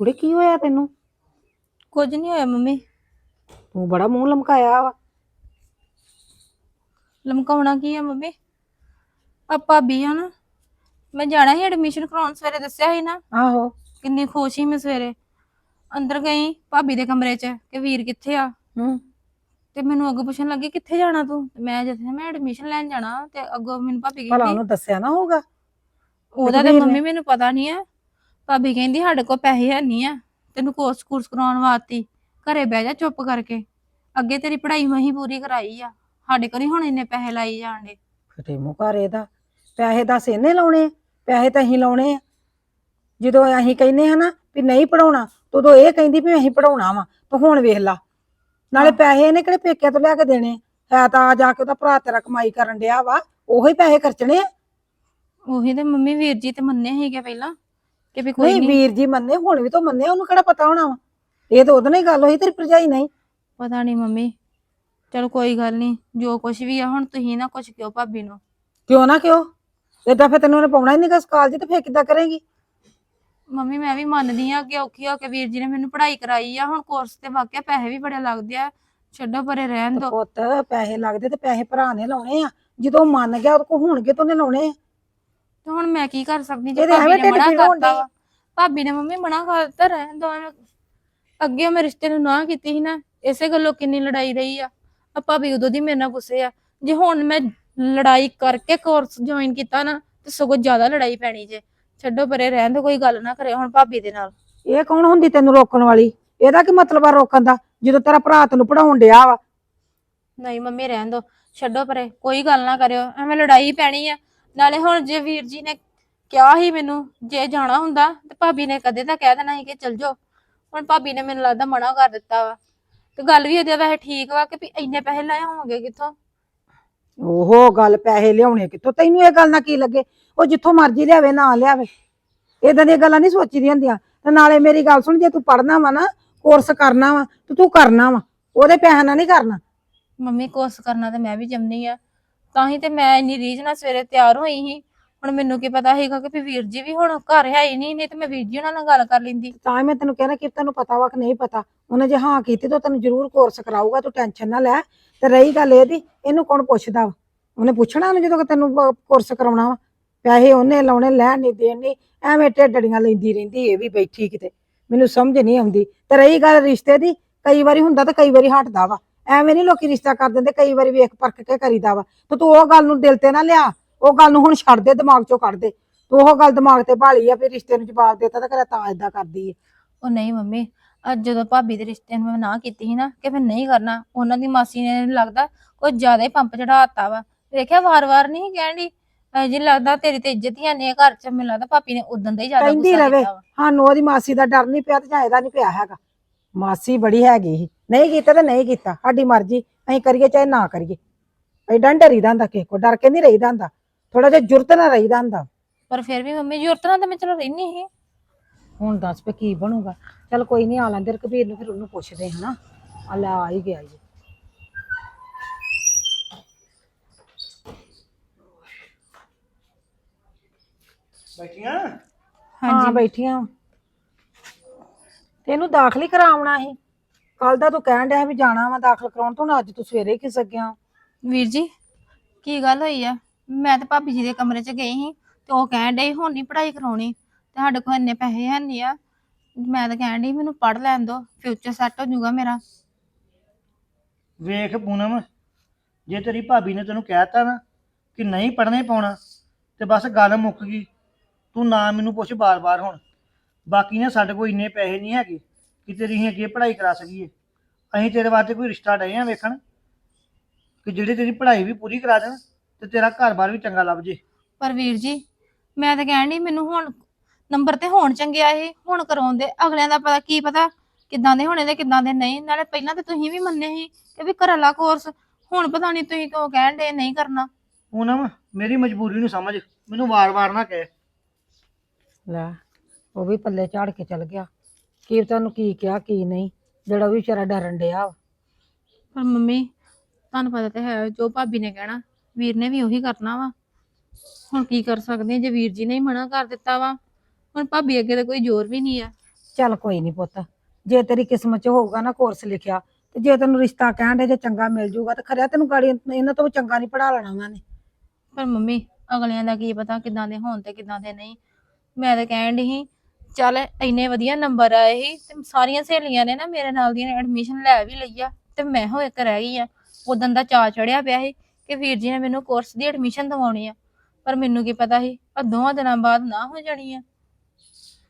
ਕੁੜੇ ਕੀ ਹੋਇਆ ਤੈਨੂੰ? ਕੁਝ ਨਹੀਂ ਹੋਇਆ ਮੰਮੀ। ਤੂੰ ਬੜਾ ਮੂੰਹ ਲਮਕਾਇਆ ਵਾ। ਲਮਕਾਉਣਾ ਕੀ ਆ ਮੰਮੀ? ਆ ਭਾਬੀ ਆ ਨਾ ਮੈਂ ਜਾਣਾ ਸੀ ਐਡਮਿਸ਼ਨ ਕਰਾਉਣ ਸਵੇਰੇ ਦੱਸਿਆ ਸੀ ਨਾ। ਆਹੋ। ਕਿੰਨੀ ਖੁਸ਼ ਸੀ ਮੈਂ ਸਵੇਰੇ। ਅੰਦਰ ਗਈ ਭਾਬੀ ਦੇ ਕਮਰੇ 'ਚ ਕਿ ਵੀਰ ਕਿੱਥੇ ਆ? ਹੂੰ। ਤੇ ਮੈਨੂੰ ਅੱਗੋਂ ਪੁੱਛਣ ਲੱਗੀ ਕਿੱਥੇ ਜਾਣਾ ਤੂੰ? ਤੇ ਮੈਂ ਜਿੱਥੇ ਮੈਂ ਐਡਮਿਸ਼ਨ ਲੈਣ ਜਾਣਾ ਤੇ ਅੱਗੋਂ ਮੈਨੂੰ ਭਾਬੀ ਭਲਾ ਕਹਿੰਦੀ ਉਹਨੂੰ ਦੱਸਿਆ ਨਾ ਹੋਊਗਾ। ਉਹਦਾ ਤੇ ਮੰਮੀ ਮੈਨੂੰ ਪਤਾ ਨਹੀਂ ਆ। ਭਾਬੀ ਕਹਿੰਦੀ ਸਾਡੇ ਕੋਲ ਪੈਸੇ ਹੈ ਨਹੀਂ ਆ ਤੈਨੂੰ ਕੋਰਸ ਕੋਰਸ ਕਰਾਉਣ ਵਾਸਤੇ ਘਰੇ ਬਹਿ ਜਾ ਚੁੱਪ ਕਰਕੇ। ਅੱਗੇ ਤੇਰੀ ਪੜ੍ਹਾਈ ਮੈਂ ਹੀ ਪੂਰੀ ਕਰਾਈ ਆ ਸਾਡੇ ਕੋਲ ਨੀ ਹੁਣ ਇੰਨੇ ਪੈਸੇ ਲਾਈ ਜਾਣਦੇ। ਫਟੇ ਮੂੰਹ ਘਰ ਇਹਦਾ। ਪੈਸੇ ਦੱਸ ਇਹਨੇ ਲਾਉਣੇ ਆ? ਪੈਸੇ ਤਾਂ ਅਸੀਂ ਲਾਉਣੇ ਆ। ਜਦੋਂ ਅਸੀਂ ਕਹਿੰਦੇ ਹਾਂ ਨਾ ਵੀ ਨਹੀਂ ਪੜਾਉਣਾ ਉਦੋਂ ਇਹ ਕਹਿੰਦੀ ਵੀ ਅਸੀਂ ਪੜਾਉਣਾ ਵਾ ਤੂੰ ਹੁਣ ਵੇਖ ਲਾ। ਨਾਲੇ ਪੈਸੇ ਇਹਨੇ ਕਿਹੜੇ ਪੇਕਿਆਂ ਤੋਂ ਲਿਆ ਕੇ ਦੇਣੇ? ਹੈ ਤਾਂ ਆ ਜਾ ਕੇ ਉਹਦਾ ਭਰਾ ਤੇਰਾ ਕਮਾਈ ਕਰਨ ਡਿਆ ਵਾ ਉਹੀ ਪੈਸੇ ਖਰਚਣੇ ਆ। ਉਹੀ ਤੇ ਮੰਮੀ ਵੀਰ ਜੀ ਤੇ ਮੰਨੇ ਸੀਗੇ ਪਹਿਲਾਂ। ਕਿ ਵੀ ਕੋਈ ਨਹੀਂ ਨਹੀਂ। ਵੀਰ ਜੀ ਮੰਨੇ ਹੁਣ ਵੀ ਤਾਂ ਮੰਨੇ ਉਹਨੂੰ ਕਿਹੜਾ ਪਤਾ ਹੋਣਾ ਵਾ? ਇਹ ਤਾਂ ਉਹਦੇ ਨਾਲ ਹੀ ਗੱਲ ਹੋਈ ਤੇਰੀ ਭਰਜਾਈ ਨਹੀਂ ਪਤਾ ਨਹੀਂ ਮੰਮੀ। ਚਲ ਕੋਈ ਗੱਲ ਨਹੀਂ ਜੋ ਕੁਝ ਵੀ ਆ ਹੁਣ ਤੁਸੀਂ ਨਾ ਕੁਝ ਕਿਉਂ ਭਾਬੀ ਨੂੰ? ਕਿਉਂ ਨਾ ਕਿਉਂ? ਏਦਾਂ ਫਿਰ ਤੈਨੂੰ ਉਹਨੇ ਪਾਉਣਾ ਹੀ ਨਹੀਂ ਕਸ ਕਾਲਜ ਤੇ ਫਿਰ ਕਿੱਦਾਂ ਕਰੇਗੀ? ਮੰਮੀ ਮੈਂ ਵੀ ਮੰਨਦੀ ਆ ਕਿ ਔਖੀ ਹੋ ਕੇ ਵੀਰ ਜੀ ਨੇ ਮੈਨੂੰ ਪੜ੍ਹਾਈ ਕਰਾਈ ਆ ਹੁਣ ਕੋਰਸ ਤੇ ਵਾਕਿਆ ਪੈਸੇ ਵੀ ਬੜੇ ਲੱਗਦੇ ਆ। ਛੱਡੋ ਪਰੇ ਰਹਿਣ ਦੋ। ਪੁੱਤ ਪੈਸੇ ਲੱਗਦੇ ਤੇ ਪੈਸੇ ਭਰਾ ਨੇ ਲਾਉਣੇ ਆ। ਜਦੋਂ ਮੰਨ ਗਿਆ ਉਹਦੇ ਕੋਲ ਹੋਣਗੇ ਤਾਂ ਉਹਨੇ ਲਾਉਣੇ ਆ। ਤੇ ਹੁਣ ਮੈਂ ਕੀ ਕਰ ਸਕਦੀ ਜੇ ਇਹਦੇ ਭਾਬੀ ਐਵੇਂ ਨੇ ਢਿੱਡ ਮਨਾ ਪੀੜ ਹੋਣ ਕਰਤਾ ਡਈ। ਵਾ। ਭਾਬੀ ਨੇ ਮੰਮੀ ਮਨਾ ਕਰਤਾ ਰਹਿਣ ਦੋ ਐਵੇਂ। ਅੱਗੇ ਮੈਂ ਰਿਸ਼ਤੇ ਨੂੰ ਨਾ ਕੀਤੀ ਸੀ ਨਾ ਇਸੇ ਗੱਲੋਂ ਕਿੰਨੀ ਲੜਾਈ ਰਹੀ ਆ। ਆ ਭਾਬੀ ਉਦੋਂ ਦੀ ਮੇਰੇ ਨਾਲ ਗੁੱਸੇ ਆ। ਜੇ ਹੁਣ ਮੈਂ ਲੜਾਈ ਕਰਕੇ ਕੋਰਸ ਜੁਆਇਨ ਕੀਤਾ ਨਾ ਤੇ ਸਗੋਂ ਜ਼ਿਆਦਾ ਲੜਾਈ ਪੈਣੀ ਜੇ। ਛੱਡੋ ਪਰੇ ਰਹਿਣ ਦੋ ਕੋਈ ਗੱਲ ਨਾ ਕਰੇ ਹੁਣ ਭਾਬੀ ਦੇ ਨਾਲ। ਇਹ ਕੌਣ ਹੁੰਦੀ ਤੈਨੂੰ ਰੋਕਣ ਵਾਲੀ? ਇਹਦਾ ਕੀ ਮਤਲਬ ਆ ਰੋਕਣ ਦਾ? ਜਦੋਂ ਤੇਰਾ ਭਰਾ ਤੈਨੂੰ ਪੜਾਉਣ ਡਿਆ ਵਾ। ਨਹੀਂ ਮੰਮੀ ਰਹਿਣ ਦੋ। ਛੱਡੋ ਪਰੇ ਕੋਈ ਗੱਲ ਨਾ ਕਰਿਓ। ਐਵੇਂ ਲੜਾਈ ਪੈਣੀ ਆ। ਨਾਲੇ ਹੁਣ ਜੇ ਵੀਰ ਜੀ ਨੇ ਕਿਹਾ ਹੀ ਮੈਨੂੰ ਜੇ ਜਾਣਾ ਹੁੰਦਾ ਤੇ ਭਾਬੀ ਨੇ ਕਦੇ ਤਾਂ ਕਹਿ ਦੇਣਾ ਸੀ ਕਿ ਚਲ ਜਾਓ। ਹੁਣ ਭਾਬੀ ਨੇ ਮੈਨੂੰ ਲੱਗਦਾ ਮਨਾ ਕਰ ਦਿੱਤਾ ਵਾ। ਤੇ ਗੱਲ ਵੀ ਉਹਦੇ ਵੈਸੇ ਠੀਕ ਵਾ ਕਿ ਵੀ ਇੰਨੇ ਪੈਸੇ ਲਾਏ ਹੋਣਗੇ ਕਿੱਥੋਂ? ਓਹੋ ਗੱਲ ਪੈਸੇ ਲਿਆਉਣੇ ਕਿੱਥੋਂ? ਤੈਨੂੰ ਇਹ ਗੱਲ ਨਾ ਕੀ ਲੱਗੇ? ਉਹ ਜਿੱਥੋਂ ਮਰਜ਼ੀ ਲਿਆਵੇ ਨਾ ਲਿਆਵੇ। ਇਦਾਂ ਦੀਆਂ ਗੱਲਾਂ ਨਹੀਂ ਸੋਚੀਦੀਆਂ ਹੁੰਦੀਆਂ। ਤੇ ਨਾਲੇ ਮੇਰੀ ਗੱਲ ਸੁਣ ਜੇ ਤੂੰ ਪੜਨਾ ਵਾ ਨਾ ਕੋਰਸ ਕਰਨਾ ਵਾ ਤੇ ਤੂੰ ਕਰਨਾ ਵਾ। ਉਹਦੇ ਪੈਸੇ ਨਾਲ ਨਹੀਂ ਕਰਨਾ। ਮੰਮੀ ਕੋਰਸ ਕਰਨਾ ਤੇ ਮੈਂ ਵੀ ਜੰਮਨੀ ਆ। ਤਾਂ ਹੀ ਤੇ ਮੈਂ ਇੰਨੀ ਰੀਝ ਨਾਲ ਸਵੇਰੇ ਤਿਆਰ ਹੋਈ ਸੀ। ਹੁਣ ਮੈਨੂੰ ਕੀ ਪਤਾ ਸੀਗਾ ਕਿ ਵੀ ਵੀਰ ਜੀ ਵੀ ਹੁਣ ਘਰ ਹੈ ਹੀ ਨਹੀਂ ਨਹੀਂ ਤੇ ਮੈਂ ਵੀਰ ਜੀ ਉਹਨਾਂ ਨਾਲ ਗੱਲ ਕਰ ਲੈਂਦੀ। ਤਾਂ ਹੀ ਮੈਂ ਤੈਨੂੰ ਕਹਿਣਾ ਕਿ ਤੈਨੂੰ ਪਤਾ ਵਾ ਕਿ ਨਹੀਂ ਪਤਾ। ਉਹਨੇ ਜੇ ਹਾਂ ਕੀਤੀ ਤਾਂ ਤੈਨੂੰ ਜ਼ਰੂਰ ਕੋਰਸ ਕਰਾਊਗਾ, ਤੂੰ ਟੈਨਸ਼ਨ ਨਾ ਲੈ। ਤੇ ਰਹੀ ਗੱਲ ਇਹਦੀ, ਇਹਨੂੰ ਕੌਣ ਪੁੱਛਦਾ ਵਾ? ਉਹਨੇ ਪੁੱਛਣਾ ਉਹਨੇ ਜਦੋਂ ਕਿ ਤੈਨੂੰ ਕੋਰਸ ਕਰਾਉਣਾ ਵਾ। ਪੈਸੇ ਉਹਨੇ ਲਾਉਣੇ, ਲੈਣ ਨਹੀਂ ਦੇਣ ਨਹੀਂ, ਐਵੇਂ ਢੇਡੜੀਆਂ ਲੈਂਦੀ ਰਹਿੰਦੀ, ਇਹ ਵੀ ਬੈਠੀ ਕਿਤੇ। ਮੈਨੂੰ ਸਮਝ ਨਹੀਂ ਆਉਂਦੀ। ਤੇ ਰਹੀ ਗੱਲ ਰਿਸ਼ਤੇ ਦੀ, ਕਈ ਵਾਰੀ ਹੁੰਦਾ ਤੇ ਕਈ ਵਾਰੀ ਹਟਦਾ ਵਾ। ਐਵੇਂ ਨਹੀਂ ਲੋਕੀ ਰਿਸ਼ਤਾ ਕਰ ਦਿੰਦੇ ਕਈ ਵਾਰੀ ਵੇਖ ਪਰਖ ਕੇ ਕਰੀਦਾ ਵਾ। ਤੇ ਤੂੰ ਉਹ ਗੱਲ ਨੂੰ ਦਿਲ ਤੇ ਨਾ ਲਿਆ ਉਹ ਗੱਲ ਨੂੰ ਹੁਣ ਛੱਡ ਦੇ ਦਿਮਾਗ ਚੋਂ ਕੱਢ ਦੇ। ਤੂੰ ਉਹ ਗੱਲ ਦਿਮਾਗ ਤੇ ਭਾਲੀ ਆ ਫਿਰ ਰਿਸ਼ਤੇ ਨੂੰ ਜਵਾਬ ਦੇਤਾ ਤਾਂ ਕਰੇ ਤਾਂ ਏਦਾਂ ਕਰਦੀ ਹੈ ਉਹ ਨਹੀਂ ਮੰਮੀ ਅੱਜ ਜਦੋਂ ਭਾਬੀ ਦੇ ਰਿਸ਼ਤੇ ਨੂੰ ਮੈਂ ਨਾ ਕੀਤੀ ਸੀ ਨਾ ਕਿ ਫਿਰ ਨਹੀਂ ਕਰਨਾ ਉਹਨਾਂ ਦੀ ਮਾਸੀ ਨੇ ਲੱਗਦਾ ਕੁਝ ਜ਼ਿਆਦਾ ਹੀ ਪੰਪ ਚੜਾਤਾ ਵਾ। ਵੇਖਿਆ ਵਾਰ-ਵਾਰ ਨਹੀਂ ਕਹਿਣੀ ਜੀ ਲੱਗਦਾ ਤੇਰੀ ਤੇ ਇੱਜ਼ਤ ਹੀ ਨਹੀਂ ਘਰ ਚ ਮੈਨੂੰ ਲੱਗਦਾ ਭਾਬੀ ਨੇ ਉਦੋਂ ਦਾ ਹੀ ਜ਼ਿਆਦਾ ਕਹਿੰਦੀ ਗੁੱਸਾ ਰਵੇ ਕੀਤਾ ਵਾ। ਸਾਨੂੰ ਉਹਦੀ ਮਾਸੀ ਦਾ ਡਰ ਨਹੀਂ ਪਿਆ ਤੇ ਜਾਂ ਇਹਦਾ ਨਹੀਂ ਪਿਆ ਹੈਗਾ। ਮਾਸੀ ਬੜੀ ਹੈਗੀ ਸੀ। ਨਹੀਂ ਕੀਤਾ ਤੇ ਨਹੀਂ ਕੀਤਾ। ਸਾਡੀ ਮਰਜ਼ੀ। ਅਸੀਂ ਕਰੀਏ ਚਾਹੇ ਨਾ ਕਰੀਏ। ਐਡਾ ਨੀ ਡਰੀਦਾ ਹੁੰਦਾ ਕਿਸੇ ਕੋ ਡਰ ਕੇ ਨਹੀਂ ਰਹੀਦਾ ਹੁੰਦਾ। ਥੋੜਾ ਜਿਹਾ ਜੁਰਤ ਨਾਲ ਰਹੀਦਾ ਹੁੰਦਾ। ਪਰ ਫਿਰ ਵੀ ਮੰਮੀ ਜ਼ਰੂਰਤ ਨਾਲ ਤਾਂ ਮੈਂ ਚਲੋ ਰਹਿਨੀ ਸੀ। ਹੁਣ ਦੱਸ ਪੇ ਕੀ ਬਣੂਗਾ। ਚੱਲ ਕੋਈ ਨਹੀਂ ਆ ਲੈਂਦੇ ਰਕਬੀਰ ਨੂੰ ਫਿਰ ਉਹਨੂੰ ਪੁੱਛਦੇ ਹਨਾ ਆ ਲੈ ਆ ਹੀ ਗਿਆ ਜੀ। ਬੈਠੀਆਂ? ਹਾਂ ਹਾਂਜੀ। ਬੈਠੀਆਂ ਤੈਨੂੰ ਦਾਖਲ ਹੀ ਕਰਾਉਣਾ ਸੀ। ਕੱਲ ਦਾ ਤੂੰ ਕਹਿਣ ਡਿਆ ਵੀ ਜਾਣਾ ਵਾ ਦਾਖਲ ਕਰਾਉਣ ਤੋਂ ਅੱਜ ਤੂੰ ਸਵੇਰੇ ਕਿਸ ਗਿਆ ਵੀਰ ਜੀ ਕੀ ਗੱਲ ਹੋਈ ਆ? ਮੈਂ ਤੇ ਭਾਬੀ ਜੀ ਦੇ ਕਮਰੇ 'ਚ ਗਈ ਸੀ ਤੇ ਉਹ ਕਹਿਣ ਡਏ ਹੁਣ ਨਹੀਂ ਪੜ੍ਹਾਈ ਕਰਾਉਣੀ। ਤੇ ਸਾਡੇ ਕੋਲ ਇੰਨੇ ਪੈਸੇ ਹੈ ਨਹੀਂ ਆ। ਮੈਂ ਤਾਂ ਕਹਿਣ ਡਈ ਮੈਨੂੰ ਪੜ੍ਹ ਲੈਣ ਦੋ ਫਿਊਚਰ ਸੈੱਟ ਹੋ ਜਾਊਗਾ ਮੇਰਾ। ਵੇਖ ਪੂਨਮ ਜੇ ਤੇਰੀ ਭਾਬੀ ਨੇ ਤੈਨੂੰ ਕਹਿਤਾ ਨਾ ਕਿ ਨਹੀਂ ਪੜਨੇ ਪਾਉਣਾ ਤੇ ਬਸ ਗੱਲ ਮੁੱਕ ਗਈ। ਤੂੰ ਨਾ ਮੈਨੂੰ ਪੁੱਛ ਬਾਰ-ਬਾਰ ਹੁਣ। ਬਾਕੀ ਨੇ ਸਾਡੇ ਕੋਲ ਇੰਨੇ ਪੈਸੇ ਨਹੀਂ ਹੈਗੇ ਕਿ ਤੇਰੀ ਅੱਗੇ ਪੜ੍ਹਾਈ ਕਰਾ ਸਕੀਏ। ਅਸੀਂ ਤੇਰੇ ਵਾਸਤੇ ਕੋਈ ਰਿਸ਼ਤਾ ਡਏ ਆ ਵੇਖਣ। ਕਿ ਜਿਹੜੀ ਤੇਰੀ ਪੜ੍ਹਾਈ ਵੀ ਪੂਰੀ ਕਰਾ ਦੇਣ ਤੇ ਤੇਰਾ ਘਰ-ਬਾਰ ਵੀ ਚੰਗਾ ਲੱਭ ਜੇ। ਪਰ ਵੀਰ ਜੀ ਮੈਂ ਤਾਂ ਕਹਿਣ ਡਈ ਮੈਨੂੰ ਹੁਣ ਨੰਬਰ ਤੇ ਹੋਣ ਚੰਗੇ ਆਏ ਹੁਣ ਕਰਾਉਂਦੇ ਅਗਲਿਆਂ ਦਾ ਪਤਾ ਕੀ ਪਤਾ ਕਿੱਦਾਂ ਦੇ ਹੋਣੇ ਤੇ ਕਿੱਦਾਂ ਦੇ ਨਹੀਂ। ਨਾਲੇ ਪਹਿਲਾਂ ਤਾਂ ਤੁਸੀਂ ਵੀ ਮੰਨੇ ਸੀ ਕਿ ਵੀ ਘਰਲਾ ਕੋਰਸ ਹੁਣ ਪਤਾ ਨਹੀਂ ਤੁਸੀਂ ਕਿਉਂ ਕਹਿਣ ਦੇ ਨਹੀਂ ਕਰਨਾ। ਪੂਨਮ ਮੇਰੀ ਮਜਬੂਰੀ ਨੂੰ ਸਮਝ। ਮੈਨੂੰ ਵਾਰ-ਵਾਰ ਨਾ ਕਹਿ। ਲੈ ਉਹ ਵੀ ਪੱਲੇ ਝਾੜ ਕੇ ਚਲ ਗਿਆ। ਕੀ ਤੈਨੂੰ ਕੀ ਕਿਹਾ ਕੀ ਨਹੀਂ। ਜਿਹੜਾ ਉਹ ਵੀ ਵਿਚਾਰਾ ਡਰਨ ਡਿਆ ਵਾ। ਪਰ ਮੰਮੀ ਤੁਹਾਨੂੰ ਪਤਾ ਤੇ ਹੈ ਜੋ ਭਾਬੀ ਨੇ ਕਹਿਣਾ ਵੀਰ ਨੇ ਵੀ ਉਹੀ ਕਰਨਾ ਵਾ। ਹੁਣ ਕੀ ਕਰ ਸਕਦੇ ਜੇ ਵੀਰ ਜੀ ਨੇ ਹੀ ਮਨਾ ਕਰ ਦਿੱਤਾ ਵਾ। ਹੁਣ ਭਾਬੀ ਅੱਗੇ ਤਾਂ ਕੋਈ ਜ਼ੋਰ ਵੀ ਨਹੀਂ ਆ। ਚੱਲ ਕੋਈ ਨਹੀਂ ਪੁੱਤ। ਜੇ ਤੇਰੀ ਕਿਸਮਤ 'ਚ ਹੋਊਗਾ ਨਾ ਕੋਰਸ ਲਿਖਿਆ ਤੇ ਜੇ ਤੈਨੂੰ ਰਿਸ਼ਤਾ ਕਹਿਣ ਦੇ ਜੇ ਚੰਗਾ ਮਿਲ ਜੂਗਾ ਤੇ ਖਰਿਆ ਤੈਨੂੰ ਗਾੜੀ ਇਹਨਾਂ ਤੋਂ ਵੀ ਚੰਗਾ ਨਹੀਂ ਪੜਾ ਲੈਣਾ ਉਹਨਾਂ ਨੇ। ਪਰ ਮੰਮੀ ਅਗਲਿਆਂ ਦਾ ਕੀ ਪਤਾ ਕਿਦਾਂ ਦੇ ਹੋਣ ਤੇ ਕਿਦਾਂ ਦੇ ਨਹੀਂ। ਮੈਂ ਤਾਂ ਕਹਿਣ ਡਈ ਸੀ ਚੱਲ ਇੰਨੇ ਵਧੀਆ ਨੰਬਰ ਆਏ ਸੀ ਤੇ ਸਾਰੀਆਂ ਸਹੇਲੀਆਂ ਨੇ ਨਾ ਮੇਰੇ ਨਾਲ ਦੀਆਂ ਐਡਮਿਸ਼ਨ ਲੈ ਵੀ ਲਈ ਆ ਤੇ ਮੈਂ ਹੋ ਇੱਕ ਰਹਿ ਗਈ ਆ। ਉਦੋਂ ਦਾ ਚਾਅ ਚੜਿਆ ਪਿਆ ਸੀ ਕਿ ਵੀਰ ਜੀ ਨੇ ਮੈਨੂੰ ਕੋਰਸ ਦੀ ਐਡਮਿਸ਼ਨ ਦਿਵਾਉਣੀ ਆ। ਪਰ ਮੈਨੂੰ ਕੀ ਪਤਾ ਸੀ ਆ ਦੋਵਾਂ ਦਿਨਾਂ ਬਾਅਦ ਨਾ ਹੋ ਜਾਣੀ ਆ।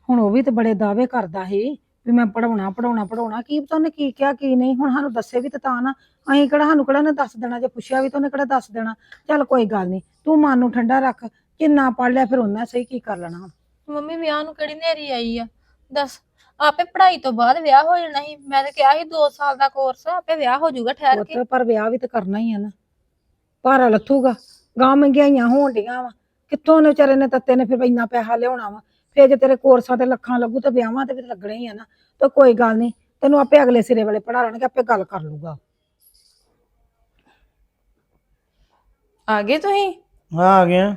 ਹੁਣ ਉਹ ਵੀ ਤੇ ਬੜੇ ਦਾਅਵੇ ਕਰਦਾ ਸੀ ਵੀ ਮੈਂ ਪੜਾਉਣਾ ਪੜਾਉਣਾ ਪੜਾਉਣਾ ਕੀ ਪਤਾ ਉਹਨੇ ਕੀ ਕਿਹਾ, ਕੀ ਨਹੀਂ। ਹੁਣ ਸਾਨੂੰ ਦੱਸੇ ਵੀ ਤੇ ਤਾਂ ਨਾ। ਅਸੀਂ ਕਿਹੜਾ, ਸਾਨੂੰ ਕਿਹੜਾ ਨੇ ਦੱਸ ਦੇਣਾ? ਜੇ ਪੁੱਛਿਆ ਵੀ ਤਾਂ ਉਹਨੇ ਕਿਹੜਾ ਦੱਸ ਦੇਣਾ? ਚੱਲ ਕੋਈ ਗੱਲ ਨਹੀਂ। ਤੂੰ ਮਨ ਨੂੰ ਠੰਡਾ ਰੱਖ। ਜਿੰਨਾ ਪੜ ਲਿਆ ਫਿਰ ਉਹਨਾਂ ਸਹੀ ਕੀ ਕਰ ਲੈਣਾ ਹੁਣ। ਮੰਮੀ ਵਿਆਹ ਨੂੰ ਕਿਹੜੀ ਨੇਰੀ ਆਈ ਆ? ਦੱਸ ਆਪੇ ਪੜ੍ਹਾਈ ਤੋਂ ਬਾਅਦ ਵਿਆਹ ਹੋ ਜਾਣਾ ਸੀ। ਮੈਂ ਤਾਂ ਕਿਹਾ ਸੀ 2 ਸਾਲ ਦਾ ਕੋਰਸ ਆਪੇ ਵਿਆਹ ਹੋ ਜਾਊਗਾ ਠਹਿਰ ਕੇ। ਪੁੱਤ ਪਰ ਵਿਆਹ ਵੀ ਤਾਂ ਕਰਨਾ ਹੀ ਆ ਨਾ। ਭਾਰਾ ਲੱਥੂਗਾ। ਗਾਂ ਮਹਿੰਗਾਈਆਂ ਹੋਣ ਡੀਆਂ ਵਾ। ਕਿੱਥੋਂ ਉਹਨੇ ਵਿਚਾਰੇ ਨੇ ਤੱਤੇ ਨੇ ਫਿਰ ਇੰਨਾ ਪੈਸਾ ਲਿਆਉਣਾ ਵਾ? ਫਿਰ ਜੇ ਤੇਰੇ ਕੋਰਸਾਂ ਤੇ ਲੱਖਾਂ ਲੱਗੂ ਤੇ ਵਿਆਹਾਂ ਤੇ ਵੀ ਤਾਂ ਲੱਗਣੇ ਹੀ ਆ ਨਾ। ਤਾਂ ਕੋਈ ਗੱਲ ਨਹੀਂ ਤੈਨੂੰ ਆਪੇ ਅਗਲੇ ਸਿਰੇ ਵਾਲੇ ਪੜਾ ਲੈਣਗੇ ਆਪੇ ਗੱਲ ਕਰ ਲੂਗਾ ਆ ਗਏ ਤੁਸੀਂ? ਹਾਂ ਆ ਗਿਆ।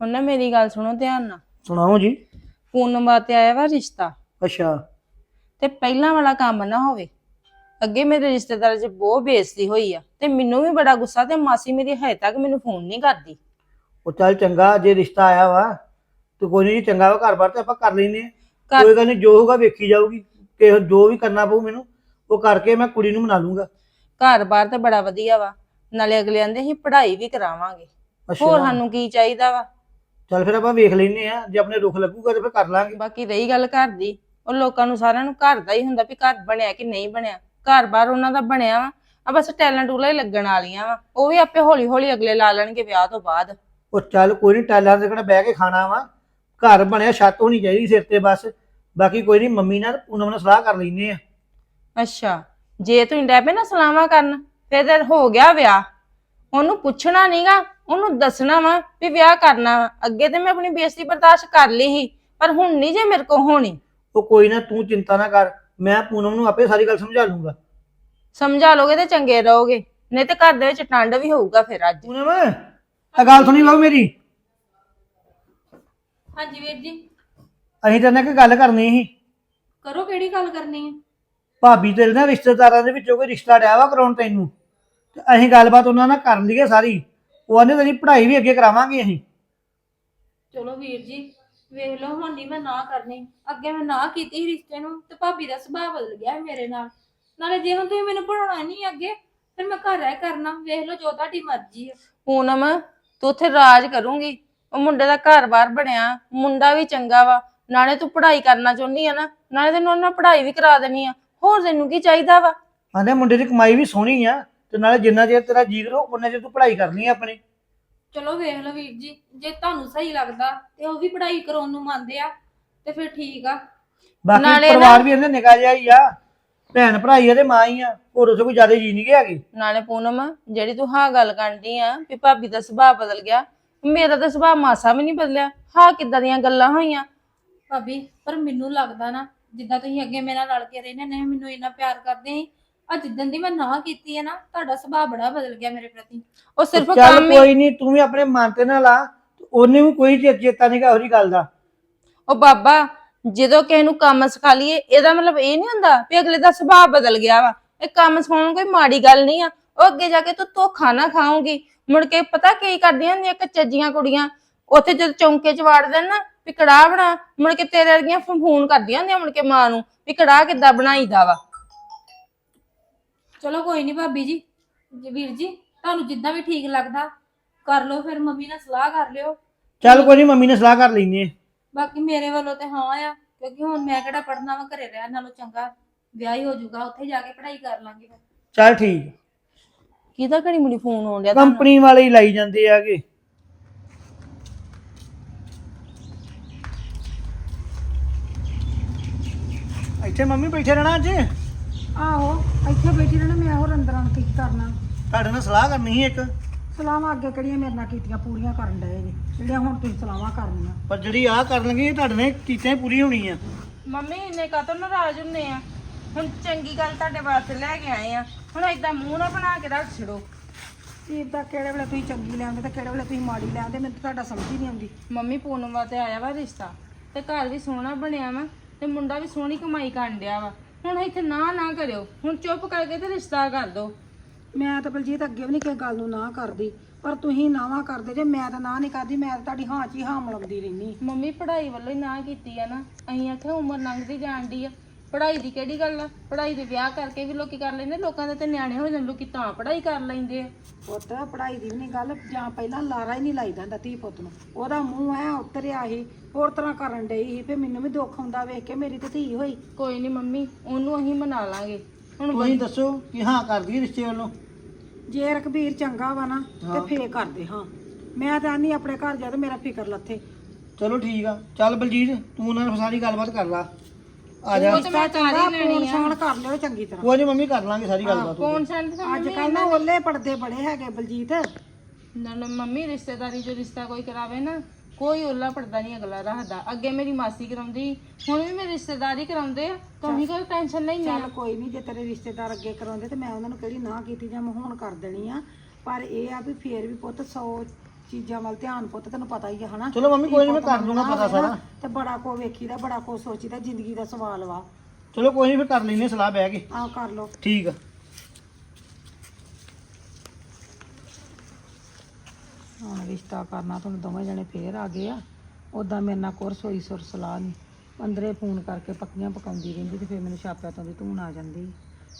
ਹੁਣ ਨਾ ਮੇਰੀ ਗੱਲ ਸੁਣੋ ਧਿਆਨ ਨਾਲ। ਸੁਣਾਓ ਜੀ। ਪੂਨਮ ਤੇ ਆਇਆ ਵਾ ਰਿਸ਼ਤਾ। ਅੱਛਾ। ਤੇ ਪਹਿਲਾਂ ਵਾਲਾ ਕੰਮ ਨਾ ਹੋਵੇ। ਅੱਗੇ ਮੇਰੇ ਰਿਸ਼ਤੇਦਾਰਾਂ 'ਚ ਬਹੁਤ ਬੇਇੱਜ਼ਤੀ ਹੋਈ ਆ। ਤੇ ਮੈਨੂੰ ਵੀ ਬੜਾ ਗੁੱਸਾ ਤੇ ਮਾਸੀ ਮੇਰੀ ਹਜੇ ਤੱਕ ਮੈਨੂੰ ਫੋਨ ਨਹੀਂ ਕਰਦੀ। ਉਹ ਚੱਲ ਚੰਗਾ ਜੇ ਰਿਸ਼ਤਾ ਆਇਆ ਵਾ ਤੇ ਕੋਈ ਨਹੀਂ ਚੰਗਾ ਵਾ ਘਰ-ਬਾਰ ਤੇ ਆਪਾਂ ਕਰ ਲੈਨੇ ਆ ਘਰ- ਕੋਈ ਗੱਲ ਨਹੀਂ ਜੋ ਹੋਊਗਾ ਵੇਖੀ ਜਾਊਗੀ। ਕਿ ਜੋ ਵੀ ਕਰਨਾ ਪਊ ਮੈਨੂੰ ਉਹ ਕਰਕੇ ਮੈਂ ਕੁੜੀ ਨੂੰ ਮਨਾ ਲੂੰਗਾ। ਘਰ-ਬਾਰ ਤੇ ਬੜਾ ਵਧੀਆ ਵਾ। ਨਾਲੇ ਅਗਲੇ ਆਂਦੇ ਅਸੀਂ ਪੜ੍ਹਾਈ ਵੀ ਕਰਾਵਾਂਗੇ। ਹੋਰ ਸਾਨੂੰ ਕੀ ਚਾਹੀਦਾ ਵਾ? ਚੱਲ ਫਿਰ ਆਪਾਂ ਵੇਖ ਲੈਨੇ ਆ ਜੇ ਆਪਣੇ ਰੁੱਖ ਲੱਗੂਗਾ ਤੇ ਫਿਰ ਕਰ ਲਾਂਗੇ। ਬਾਕੀ ਰਹੀ ਗੱਲ ਘਰ ਦੀ ਉਹ ਲੋਕਾਂ ਨੂੰ ਸਾਰਿਆਂ ਨੂੰ ਘਰ ਦਾ ਹੀ ਹੁੰਦਾ ਵੀ ਘਰ ਬਣਿਆ ਕਿ ਨਹੀਂ ਬਣਿਆ। ਘਰ-ਬਾਰ ਉਹਨਾਂ ਦਾ ਬਣਿਆ ਵਾ ਆ ਬਸ ਟੈਲਾਂ ਟੂਲਾਂ ਹੀ ਲੱਗਣ ਵਾਲੀਆਂ ਵਾ ਉਹ ਵੀ ਆਪੇ ਹੌਲੀ-ਹੌਲੀ ਅਗਲੇ ਲਾ ਲੈਣਗੇ ਵਿਆਹ ਤੋਂ ਬਾਅਦ। ਉਹ ਚੱਲ ਕੋਈ ਨਹੀਂ ਟੈਲਾਂ ਤੇ ਕਿਹੜਾ ਬਹਿ ਕੇ ਖਾਣਾ ਵਾ ਘਰ ਬਣਿਆ ਛੱਤ ਹੋਣੀ ਚਾਹੀਦੀ ਸਿਰ ਤੇ ਬਸ ਬਾਕੀ ਕੋਈ ਨਹੀਂ ਮੰਮੀ ਨਾਲ ਪੂਨਮ ਨਾਲ ਸਲਾਹ ਕਰ ਲੈਨੇ ਆ ਅੱਛਾ ਜੇ ਤੂੰ ਡੈ ਪਏ ਨਾ ਸਲਾਮਾਂ ਕਰਨ ਫਿਰ ਤੇ ਹੋ ਗਿਆ ਵਿਆਹ ਉਹਨੂੰ ਪੁੱਛਣਾ ਨਹੀਂਗਾ ਉਹਨੂੰ ਦੱਸਣਾ ਵਾ ਵੀ ਵਿਆਹ ਕਰਨਾ ਵਾ। ਅੱਗੇ ਤੇ ਮੈਂ ਆਪਣੀ ਬੇਇੱਜ਼ਤੀ ਬਰਦਾਸ਼ਤ ਕਰ ਲਈ ਸੀ ਪਰ ਹੁਣ ਨਹੀਂ ਜੇ ਮੇਰੇ ਕੋ ਹੋਣੀ। ਉਹ ਕੋਈ ਨਾ ਤੂੰ ਚਿੰਤਾ ਨਾ ਕਰ। ਮੈਂ ਪੂਨਮ ਨੂੰ ਆਪੇ ਸਾਰੀ ਗੱਲ ਸਮਝਾ ਲੂੰਗਾ। ਸਮਝਾ ਲੋਗੇ ਤੇ ਚੰਗੇ ਰਹੋਗੇ। ਨਹੀਂ ਤੇ ਘਰ ਦੇ ਵਿੱਚ ਟੰਡ ਵੀ ਹੋਊਗਾ ਫਿਰ ਅੱਜ। ਪੂਨਮ ਆ ਗੱਲ ਸੁਣੀ ਲਓ ਮੇਰੀ। ਹਾਂਜੀ ਵੀਰ ਜੀ। ਅਸੀਂ ਤੇਰੇ ਨਾਲ ਇੱਕ ਗੱਲ ਕਰਨੀ ਸੀ। ਕਰੋ ਕਿਹੜੀ ਗੱਲ ਕਰਨੀ ਹੈ ਭਾਬੀ ਤੇਰੇ ਨਾਲ ਰਿਸ਼ਤੇਦਾਰਾਂ ਦੇ ਵਿੱਚੋਂ ਕੋਈ ਰਿਸ਼ਤਾ ਡਿਆ ਵਾ ਕਰਾਉਣ ਤੈਨੂੰ? ਤੇ ਅਸੀਂ ਗੱਲਬਾਤ ਉਹਨਾਂ ਨਾਲ ਕਰ ਲਈਏ ਸਾਰੀ। ਉਹ ਆਂਦੇ ਤੇਰੀ ਪੜ੍ਹਾਈ ਵੀ ਅੱਗੇ ਕਰਾਵਾਂਗੇ ਅਸੀਂ। ਚਲੋ ਵੀਰ ਜੀ ਵੇਖ ਲਓ ਹੁਣ ਨਹੀਂ ਮੈਂ ਨਾ ਕਰਨੀ। ਅੱਗੇ ਮੈਂ ਨਾ ਕੀਤੀ ਸੀ ਰਿਸ਼ਤੇ ਨੂੰ ਤੇ ਭਾਬੀ ਦਾ ਸੁਭਾਅ ਬਦਲ ਗਿਆ ਹੈ ਮੇਰੇ ਨਾਲ। ਨਾਲੇ ਜੇ ਹੁਣ ਤੁਸੀਂ ਮੈਨੂੰ ਪੜਾਉਣਾ ਨਹੀਂ ਅੱਗੇ ਫਿਰ ਮੈਂ ਘਰ ਰਹਿ ਕਰਨਾ। ਵੇਖ ਲਓ ਜੋ ਤੁਹਾਡੀ ਮਰਜ਼ੀ ਹੈ ਪੂਨਮ ਤੂੰ ਉੱਥੇ ਰਾਜ ਕਰੂੰਗੀ। ਉਹ ਮੁੰਡੇ ਦਾ ਘਰ-ਬਾਰ ਬਣਿਆ ਮੁੰਡਾ ਵੀ ਚੰਗਾ ਵਾ। ਨਾਲੇ ਤੂੰ ਪੜ੍ਹਾਈ ਕਰਨਾ ਚਾਹੁੰਦੀ ਆ ਨਾ ਨਾਲੇ ਤੈਨੂੰ ਉਹਨਾਂ ਪੜ੍ਹਾਈ ਵੀ ਕਰਾ ਦੇਣੀ ਆ। ਹੋਰ ਤੈਨੂੰ ਕੀ ਚਾਹੀਦਾ ਵਾ? ਆਂਦੇ ਮੁੰਡੇ ਦੀ ਕਮਾਈ ਵੀ ਸੋਹਣੀ ਆ। ਤੇ ਨਾਲੇ ਜਿੰਨਾ ਚਿਰ ਤੇਰਾ ਜੀ ਕਰੋ ਉਹਨਾਂ ਚਿਰ ਤੂੰ ਪੜ੍ਹਾਈ ਕਰਨੀ ਆ ਆਪਣੀ। ਚਲੋ ਵੇਖ ਲਓ ਵੀਰ ਜੀ ਜੇ ਤੁਹਾਨੂੰ ਸਹੀ ਲੱਗਦਾ ਤੇ ਉਹ ਵੀ ਪੜ੍ਹਾਈ ਕਰਾਉਣ ਨੂੰ ਮੰਨਦੇ ਆ ਤੇ ਫਿਰ ਠੀਕ ਆ। ਬਾਕੀ ਨਾਲੇ ਨਾ- ਪਰਿਵਾਰ ਵੀ ਇਹਨੇ ਨਿਕਾ ਜਿਹਾ ਹੀ ਆ। ਭੈਣ ਭਰਾ ਹੀ ਆ ਤੇ ਮਾਂ ਹੀ ਆ ਹੋਰ ਉਸੇ ਕੋਈ ਜ਼ਿਆਦਾ ਜੀ ਨਹੀਂ ਗਿਆ ਹੈਗੇ। ਨਾਲੇ ਪੂਨਮ ਜਿਹੜੀ ਤੂੰ ਹਾਂ ਗੱਲ ਕਰਦੀ ਆ ਵੀ ਭਾਬੀ ਦਾ ਸੁਭਾਅ ਬਦਲ ਗਿਆ ਮੇਰਾ ਤਾਂ ਸੁਭਾਅ ਮਾਸਾ ਵੀ ਨਹੀਂ ਬਦਲਿਆ। ਹਾਂ ਕਿੱਦਾਂ ਦੀਆਂ ਗੱਲਾਂ ਹੋਈਆਂ? ਭਾਬੀ ਪਰ ਮੈਨੂੰ ਲੱਗਦਾ ਨਾ ਜਿੱਦਾਂ ਤੁਸੀਂ ਅੱਗੇ ਮੇਰੇ ਨਾਲ ਰਲ ਕੇ ਰਹਿੰਦੇ ਨੇ ਮੈਨੂੰ ਇੰਨਾ ਪਿਆਰ ਕਰਦੇ ਸੀ ਆ ਜਿੱਦਣ ਦੀ ਮੈਂ ਨਾ ਕੀਤੀ ਹੈ ਨਾ ਤੁਹਾਡਾ ਸੁਭਾਅ ਬੜਾ ਬਦਲ ਗਿਆ ਮੇਰੇ ਪ੍ਰਤੀ। ਉਹ ਸਿਰਫ ਚੱਲ ਕੰਮ ਹੀ ਕੋਈ ਨਹੀਂ ਤੂੰ ਵੀ ਆਪਣੇ ਮਨ ਤੇ ਨਾ ਲਾ। ਉਹਨੇ ਵੀ ਕੋਈ ਚੇ- ਚੇਤਾ ਨਹੀਂ ਗਾ ਉਹਦੀ ਗੱਲ ਦਾ। ਉਹ ਬਾਬਾ ਜਦੋਂ ਕਿਸੇ ਨੂੰ ਕੰਮ ਸਿਖਾ ਲਈਏ ਇਹਦਾ ਮਤਲਬ ਇਹ ਨਹੀਂ ਹੁੰਦਾ ਵੀ ਅਗਲੇ ਦਾ ਸੁਭਾਅ ਬਦਲ ਗਿਆ ਵਾ। ਇਹ ਕੰਮ ਸਿਖਾਉਣ ਕੋਈ ਮਾੜੀ ਗੱਲ ਨਹੀਂ ਆ। ਉਹ ਅੱਗੇ ਜਾ ਕੇ ਤੂੰ ਧੋਖਾ ਨਾ ਖਾਉਂਗੀ ਮੁੜ ਕੇ ਪਤਾ ਕੀ ਕਰਦੀਆਂ ਹੁੰਦੀਆਂ ਕੱਚੀਆਂ ਕੁੜੀਆਂ? ਉੱਥੇ ਜਦ ਚੌਂਕੇ ਚ ਵਾੜ ਦੇਣ ਨਾ ਵੀ ਕੜਾਹ ਬਣਾ ਮੁੜ ਕੇ ਤੇਰੇ ਵਰਗੀਆਂ ਫੋਨ ਕਰਦੀਆਂ ਹੁੰਦੀਆਂ ਮੁੜ ਕੇ ਮਾਂ ਨੂੰ ਵੀ ਕੜਾਹ ਕਿੱਦਾਂ ਬਣਾਈਦਾ ਵਾ। ਚਲੋ ਕੋਈ ਨਹੀਂ ਭਾਬੀ ਜੀ ਜੀ ਵੀਰ ਜੀ ਤੁਹਾਨੂੰ ਜਿੱਦਾਂ ਵੀ ਠੀਕ ਲੱਗਦਾ ਕਰ ਲਓ ਫਿਰ ਮੰਮੀ ਨਾਲ ਸਲਾਹ ਕਰ ਲਿਓ। ਚੱਲ ਕੋਈ ਨਹੀਂ ਮੰਮੀ ਨੇ ਸਲਾਹ ਕਰ ਲੈਣੀ ਹੈ। ਬਾਕੀ ਮੇਰੇ ਵੱਲੋਂ ਤੇ ਹਾਂ ਆ ਕਿਉਂਕਿ ਹੁਣ ਮੈਂ ਕਿਹੜਾ ਪੜਨਾ ਵਾ ਘਰੇ ਰਹਿਣ ਨਾਲੋਂ ਚੰਗਾ ਵਿਆਹ ਹੀ ਹੋ ਜਾਊਗਾ ਉੱਥੇ ਜਾ ਕੇ ਪੜ੍ਹਾਈ ਕਰ ਲਾਂਗੇ ਫਿਰ। ਚੱਲ ਠੀਕ। ਕਿਹਦਾ ਘੜੀ ਮੁੜੀ ਫੋਨ ਆਉਣ ਡਿਆ ਤੁਹਾਨੂੰ? ਕੰਪਨੀ ਵਾਲੇ ਹੀ ਲਾਈ ਜਾਂਦੇ ਆਗੇ ਇੱਥੇ ਮੰਮੀ ਬੈਠੇ ਰਹਿਣਾ ਅੱਜ? ਆਹੋ ਇੱਥੇ ਬੈਠੀ ਰਹਿਣਾ ਮੈਂ ਹੋਰ ਅੰਦਰ ਆਣ ਕੇ ਕੀ ਕਰਨਾ? ਤੁਹਾਡੇ ਨਾਲ ਸਲਾਹ ਕਰਨੀ ਸੀ ਇੱਕ। ਸਲਾਮਾਂ ਅੱਗੇ ਕਿਹੜੀਆਂ ਮੇਰੇ ਨਾਲ ਕੀਤੀਆਂ ਪੂਰੀਆਂ ਕਰਨ ਡਏ ਜੀ ਜਿਹੜੀਆਂ ਹੁਣ ਤੁਸੀਂ ਸਲਾਮਾਂ ਕਰਨੀਆਂ। ਪਰ ਜਿਹੜੀ ਆਹ ਕਰਨ ਲੱਗੀ ਇਹ ਤੁਹਾਡੇ ਨੇ ਕੀਤੇ ਪੂਰੀ ਹੋਣੀ ਆ ਮੰਮੀ ਇੰਨੇ ਕਾਤੋਂ ਨਾਰਾਜ਼ ਹੁੰਨੇ ਆ। ਹੁਣ ਚੰਗੀ ਗੱਲ ਤੁਹਾਡੇ ਵਾਸਤੇ ਲੈ ਕੇ ਆਏ ਆ। ਹੁਣ ਏਦਾਂ ਮੂੰਹ ਨਾ ਬਣਾ ਕੇ ਰੱਖ ਛੜੋ ਸੀਰ ਦਾ ਕਿਹੜੇ ਵੇਲੇ ਤੁਸੀਂ ਚੰਗੀ ਲੈਂਦੇ ਤੇ ਕਿਹੜੇ ਵੇਲੇ ਤੁਸੀਂ ਮਾੜੀ ਲੈਂਦੇ ਮੈਨੂੰ ਤਾਂ ਤੁਹਾਡਾ ਸਮਝ ਹੀ ਨਹੀਂ ਆਉਂਦੀ। ਮੰਮੀ ਪੂਨਮ ਵਾਸਤੇ ਆਇਆ ਵਾ ਰਿਸ਼ਤਾ ਤੇ ਘਰ ਵੀ ਸੋਹਣਾ ਬਣਿਆ ਵਾ ਤੇ ਮੁੰਡਾ ਵੀ ਸੋਹਣੀ ਕਮਾਈ ਕਰਨ ਡਿਆ ਵਾ। ਹੁਣ ਇੱਥੇ ਨਾ ਨਾ ਕਰਿਓ। ਹੁਣ ਚੁੱਪ ਕਰਕੇ ਤੇ ਰਿਸ਼ਤਾ ਕਰ ਦਿਓ ਮੈਂ ਤਾਂ ਬਲਜੀਤ ਅੱਗੇ ਵੀ ਨਹੀਂ ਕਿਸੇ ਗੱਲ ਨੂੰ ਨਾ ਕਰਦੀ। ਪਰ ਤੁਸੀਂ ਨਾਵਾ ਕਰਦੇ ਜੇ ਮੈਂ ਤਾਂ ਨਾ ਨਹੀਂ ਕਰਦੀ ਮੈਂ ਤਾਂ ਤੁਹਾਡੀ ਹਾਂ 'ਚ ਹੀ ਹਾਂ ਮਿਲਾਉਂਦੀ ਰਹਿਨੀ ਮੰਮੀ ਪੜ੍ਹਾਈ ਵੱਲੋਂ ਹੀ ਨਾ ਕੀਤੀ ਆ ਨਾ। ਅਸੀਂ ਆਖਿਆ ਉਮਰ ਲੰਘਦੀ ਜਾਂਦੀ ਆ। ਪੜ੍ਹਾਈ ਦੀ ਕਿਹੜੀ ਗੱਲ ਆ? ਪੜ੍ਹਾਈ ਦੇ ਵਿਆਹ ਕਰਕੇ ਵੀ ਲੋਕੀ ਕਰ ਲੈਂਦੇ ਲੋਕਾਂ ਦੇ ਤੇ ਨਿਆਣੇ ਹੋ ਜਾਂਦੇ ਲੋਕੀ ਤਾਂ ਪੜ੍ਹਾਈ ਕਰ ਲੈਂਦੇ ਆ। ਪੁੱਤ ਪੜ੍ਹਾਈ ਦੀ ਵੀ ਨਹੀਂ ਗੱਲ ਜਾਂ ਪਹਿਲਾਂ ਲਾਰਾ ਹੀ ਨਹੀਂ ਲਾਈਦਾ ਹੁੰਦਾ ਧੀ ਪੁੱਤ ਨੂੰ। ਉਹਦਾ ਮੂੰਹ ਐ ਉਤਰਿਆ ਸੀ ਹੋਰ ਤਰ੍ਹਾਂ ਕਰਨ ਡਈ ਸੀ ਫੇ ਮੈਨੂੰ ਵੀ ਦੁੱਖ ਹੁੰਦਾ ਵੇਖ ਕੇ ਮੇਰੀ ਤੇ ਧੀ ਹੋਈ। ਕੋਈ ਨਹੀਂ ਮੰਮੀ ਉਹਨੂੰ ਅਸੀਂ ਮਨਾ ਲਾਂਗੇ। ਹੁਣ ਤੁਸੀਂ ਦੱਸੋ ਕਿ ਹਾਂ ਕਰਦੀ ਰਿਸ਼ਤੇ ਵੱਲੋਂ? ਜੇ ਰਕਬੀਰ ਚੰਗਾ ਵਾ ਨਾ ਤੇ ਫੇਰ ਕਰਦੇ ਹਾਂ। ਮੈਂ ਤਾਂ ਨਹੀਂ ਆਪਣੇ ਘਰ ਜਾ ਤੇ ਮੇਰਾ ਫਿਕਰ ਲੱਥੇ। ਚਲੋ ਠੀਕ ਆ ਚੱਲ ਬਲਜੀਤ ਤੂੰ ਉਹਨਾਂ ਨਾਲ ਸਾਰੀ ਗੱਲਬਾਤ ਕਰ ਲਾ। ਆ ਜਾ ਉਹ ਤੇ ਮੈਂ ਕਰ ਹੀ ਲੈਣੀ ਫੋਨ ਆ। ਛਾਣ ਕਰ ਲਿਓ ਚੰਗੀ ਤਰ੍ਹਾਂ। ਕੋਈ ਨਹੀਂ ਮੰਮੀ ਕਰ ਲਾਂਗੇ ਸਾਰੀ ਗੱਲਬਾਤ ਕੌਣ ਸੰਦ ਅੱਜ ਕੱਲ ਨਾ ਓਲੇ ਪਰਦੇ ਬੜੇ ਹੈਗੇ ਬਲਜੀਤ। ਨਾਲ ਮੰਮੀ ਰਿਸ਼ਤੇਦਾਰੀ ਜੋ ਰਿਸ਼ਤਾ ਕੋਈ ਕਰਾਵੇ ਨਾ ਕੋਈ ਓਲਾ ਪੜਦਾ ਨਹੀਂ ਅਗਲਾ ਰੱਖਦਾ। ਅੱਗੇ ਮੇਰੀ ਮਾਸੀ ਕਰਾਉਂਦੀ ਹੁਣ ਵੀ ਮੇਰੇ ਰਿਸ਼ਤੇਦਾਰੀ ਕਰਾਉਂਦੇ ਆ ਤੁਸੀਂ ਕੋਈ ਟੈਨਸ਼ਨ ਨਹੀਂ ਚੱਲ ਕੋਈ ਨਹੀਂ ਜੇ ਤੇਰੇ ਰਿਸ਼ਤੇਦਾਰ ਅੱਗੇ ਕਰਾਉਂਦੇ ਤੇ ਮੈਂ ਉਹਨਾਂ ਨੂੰ ਕਿਹੜੀ ਨਾ ਕੀਤੀ ਜਾਂ ਮੈਂ ਹੁਣ ਕਰ ਦੇਣੀ ਆ। ਪਰ ਇਹ ਆ ਵੀ ਫੇਰ ਵੀ ਪੁੱਤ 100 ਚੀਜ਼ਾਂ ਵੱਲ ਧਿਆਨ ਪੁੱਤ ਤੈਨੂੰ ਪਤਾ ਹੀ ਆ ਹਨਾ? ਚਲੋ ਮੰਮੀ ਕੋਈ ਨਹੀਂ ਮੈਂ ਕਰ ਲੂੰਗਾ ਪਤਾ ਸਾਰਾ। ਤੇ ਬੜਾ ਕੋ ਵੇਖੀਦਾ ਬੜਾ ਕੋ ਸੋਚੀਦਾ ਜ਼ਿੰਦਗੀ ਦਾ ਸਵਾਲ ਵਾ। ਚਲੋ ਕੋਈ ਨਹੀਂ ਫਿਰ ਕਰ ਲੈਨੇ ਸਲਾਹ ਬਹਿ ਕੇ। ਆਹ ਕਰ ਲੋ ਠੀਕ ਆ। ਹੁਣ ਰਿਸ਼ਤਾ ਕਰਨਾ ਤੁਹਾਨੂੰ ਦੋਵੇਂ ਜਣੇ ਫੇਰ ਆ ਗਏ ਆ। ਉਦਾਂ ਮੇਰੇ ਨਾਲ ਕੋਰਸ ਹੋਈ ਸੁਰ ਸਲਾਹ ਨਹੀਂ ਅੰਦਰੇ ਫੋਨ ਕਰਕੇ ਪੱਕੀਆਂ ਪਕਾਉਂਦੀ ਰਹਿੰਦੀ ਤੇ ਫੇਰ ਮੈਨੂੰ ਛਾਪਿਆਂ ਤੋਂ ਵੀ ਧੂਣ ਆ ਜਾਂਦੀ।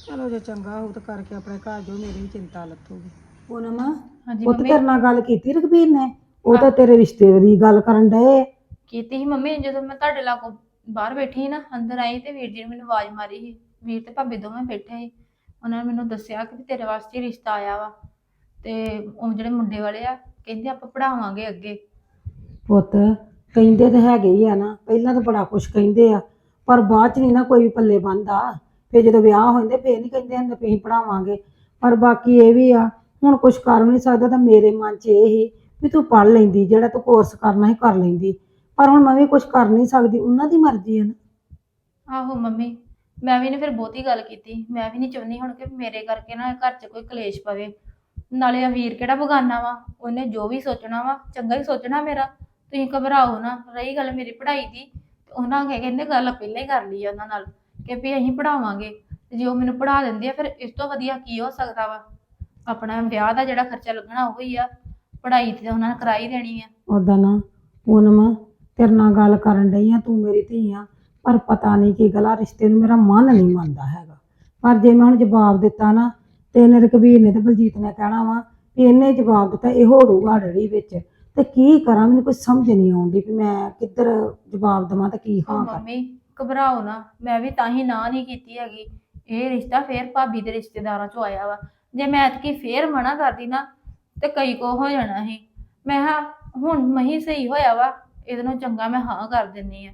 ਚਲੋ ਜੇ ਚੰਗਾ ਹੋਊ ਤਾਂ ਕਰਕੇ ਆਪਣੇ ਘਰ ਜੋ ਮੇਰੀ ਵੀ ਚਿੰਤਾ ਲੱਥੂਗੀ। ਪੂਨਮ ਹਾਂਜੀ ਪੁੱਤ ਤੇਰੇ ਨਾਲ ਗੱਲ ਕੀਤੀ ਰਘਬੀਰ ਨੇ? ਉਹ ਤਾਂ ਤੇਰੇ ਰਿਸ਼ਤੇ ਦੀ ਗੱਲ ਕਰਨ ਡਏ। ਕੀਤੀ ਸੀ ਮੰਮੀ ਜਦੋਂ ਮੈਂ ਤੁਹਾਡੇ ਲਾਗੋਂ ਬਾਹਰ ਬੈਠੀ ਸੀ ਨਾ ਅੰਦਰ ਆਈ ਤੇ ਵੀਰ ਜੀ ਨੇ ਮੈਨੂੰ ਆਵਾਜ਼ ਮਾਰੀ ਸੀ। ਵੀਰ ਤੇ ਭਾਬੀ ਦੋਵੇਂ ਬੈਠੇ ਸੀ। ਉਹਨਾਂ ਨੇ ਮੈਨੂੰ ਦੱਸਿਆ ਕਿ ਵੀ ਤੇਰੇ ਵਾਸਤੇ ਹੀ ਰਿਸ਼ਤਾ ਆਇਆ ਵਾ। ਤੇ ਉਹ ਜਿਹੜੇ ਮੁੰਡੇ ਵਾਲੇ ਆ ਕਹਿੰਦੇ ਆਪਾਂ ਪੜਾਵਾਂਗੇ ਅੱਗੇ। ਪੁੱਤ ਕਹਿੰਦੇ ਤੇ ਹੈਗੇ ਹੀ ਆ ਨਾ। ਪਹਿਲਾਂ ਤਾਂ ਬੜਾ ਕੁਝ ਕਹਿੰਦੇ ਆ ਪਰ ਬਾਅਦ ਚ ਨਹੀਂ ਨਾ ਕੋਈ ਵੀ ਪੱਲੇ ਬੰਦਾ ਫੇ ਜਦੋਂ ਵਿਆਹ ਹੋ ਜਾਂਦੇ ਫੇਰ ਨਹੀਂ ਕਹਿੰਦੇ ਹੁੰਦੇ ਵੀ ਅਸੀਂ ਪੜਾਵਾਂਗੇ ਪਰ ਬਾਕੀ ਇਹ ਵੀ ਆ ਹੁਣ ਕੁਝ ਕਰ ਵੀ ਨਹੀਂ ਸਕਦਾ ਤਾਂ ਮੇਰੇ ਮਨ 'ਚ ਇਹ ਹੀ ਵੀ ਤੂੰ ਪੜ੍ਹ ਲੈਂਦੀ, ਜਿਹੜਾ ਤੂੰ ਕੋਰਸ ਕਰਨਾ ਸੀ ਕਰ ਲੈਂਦੀ। ਪਰ ਹੁਣ ਮੈਂ ਵੀ ਕੁਝ ਕਰ ਨਹੀਂ ਸਕਦੀ, ਉਹਨਾਂ ਦੀ ਮਰਜ਼ੀ ਹੈ ਨਾ। ਆਹੋ ਮੰਮੀ, ਮੈਂ ਵੀ ਨੇ ਫਿਰ ਬਹੁਤੀ ਗੱਲ ਕੀਤੀ। ਮੈਂ ਵੀ ਨਹੀਂ ਚਾਹੁੰਦੀ ਹੁਣ ਕਿ ਮੇਰੇ ਕਰਕੇ ਨਾ ਘਰ 'ਚ ਕੋਈ ਕਲੇਸ਼ ਪਵੇ। ਨਾਲੇ ਆ ਵੀਰ ਕਿਹੜਾ ਬਗਾਨਾ ਵਾ? ਉਹਨੇ ਜੋ ਵੀ ਸੋਚਣਾ ਵਾ, ਚੰਗਾ ਹੀ ਸੋਚਣਾ ਮੇਰਾ। ਤੁਸੀਂ ਘਬਰਾਓ ਨਾ, ਰਹੀ ਗੱਲ ਮੇਰੀ ਪੜ੍ਹਾਈ ਦੀ। ਤੇ ਉਹਨਾਂ ਕਹਿ ਕਹਿੰਦੇ ਗੱਲ ਪਹਿਲਾਂ ਹੀ ਕਰ ਲਈ ਆ ਉਹਨਾਂ ਨਾਲ, ਕਿ ਵੀ ਅਸੀਂ ਪੜਾਵਾਂਗੇ ਜੇ ਉਹ ਮੈਨੂੰ ਪੜਾ ਦਿੰਦੇ ਆ, ਫਿਰ ਇਸ ਤੋਂ ਵਧੀਆ ਕੀ ਹੋ ਸਕਦਾ ਵਾ? ਆਪਣਾ ਵਿਆਹ ਦਾ ਜਿਹੜਾ ਖਰਚਾ ਲੱਗਣਾ ਉਹ ਹੀ ਆ ਪੜ੍ਹਾਈ ਤੇ ਉਹਨਾਂ ਨੇ ਕਰਾਈ ਦੇਣੀ ਆ। ਉਦਾਂ ਨਾ ਪੂਨਮ ਤੇਰੇ ਨਾਲ ਗੱਲ ਕਰਨ ਡਈ ਆ ਤੂੰ ਮੇਰੀ ਧੀ ਆ ਪਰ ਪਤਾ ਨਹੀਂ ਕੀ ਗਲਾ ਰਿਸ਼ਤੇ ਨੂੰ ਮੇਰਾ ਮਨ ਨਹੀਂ ਮੰਨਦਾ ਹੈਗਾ। ਪਰ ਜੇ ਮੈਂ ਹੁਣ ਜਵਾਬ ਦਿੱਤਾ ਨਾ ਤੇ ਇਹਨੇ ਰਕਬੀਰ ਨੇ ਤੇ ਬਲਜੀਤ ਨੇ ਕਹਿਣਾ ਵਾ ਵੀ ਇਹਨੇ ਜਵਾਬ ਦਿੱਤਾ ਇਹ ਹੋੜੂਗਾ ਡੜੀ ਵਿੱਚ। ਤੇ ਕੀ ਕਰਾਂ ਮੈਨੂੰ ਕੋਈ ਸਮਝ ਨਹੀਂ ਆਉਂਦੀ ਵੀ ਮੈਂ ਕਿੱਧਰ ਜਵਾਬ ਦੇਵਾਂ ਤੇ ਕੀ ਹਾਂ ਕਰਾਂ। ਮੰਮੀ ਘਬਰਾਓ ਨਾ ਮੈਂ ਵੀ ਤਾਂ ਹੀ ਨਾ ਨਹੀਂ ਕੀਤੀ ਹੈਗੀ। ਇਹ ਰਿਸ਼ਤਾ ਫੇਰ ਭਾਬੀ ਦੇ ਰਿਸ਼ਤੇਦਾਰਾਂ ਚੋਂ ਆਇਆ ਵਾ। ਜੇ ਮੈਂ ਐਤਕੀ ਫੇਰ ਮਨਾ ਕਰਦੀ ਨਾ, ਤੇ ਕਈ ਕੋ ਹੋ ਜਾਣਾ ਸੀ। ਮੈਂ ਹਾਂ ਹੁਣ ਮਹੀ ਸਹੀ ਹੋਇਆ ਵਾ, ਇਹਦੇ ਨਾਲ ਚੰਗਾ ਮੈਂ ਹਾਂ ਕਰ ਦਿੰਨੀ ਆ।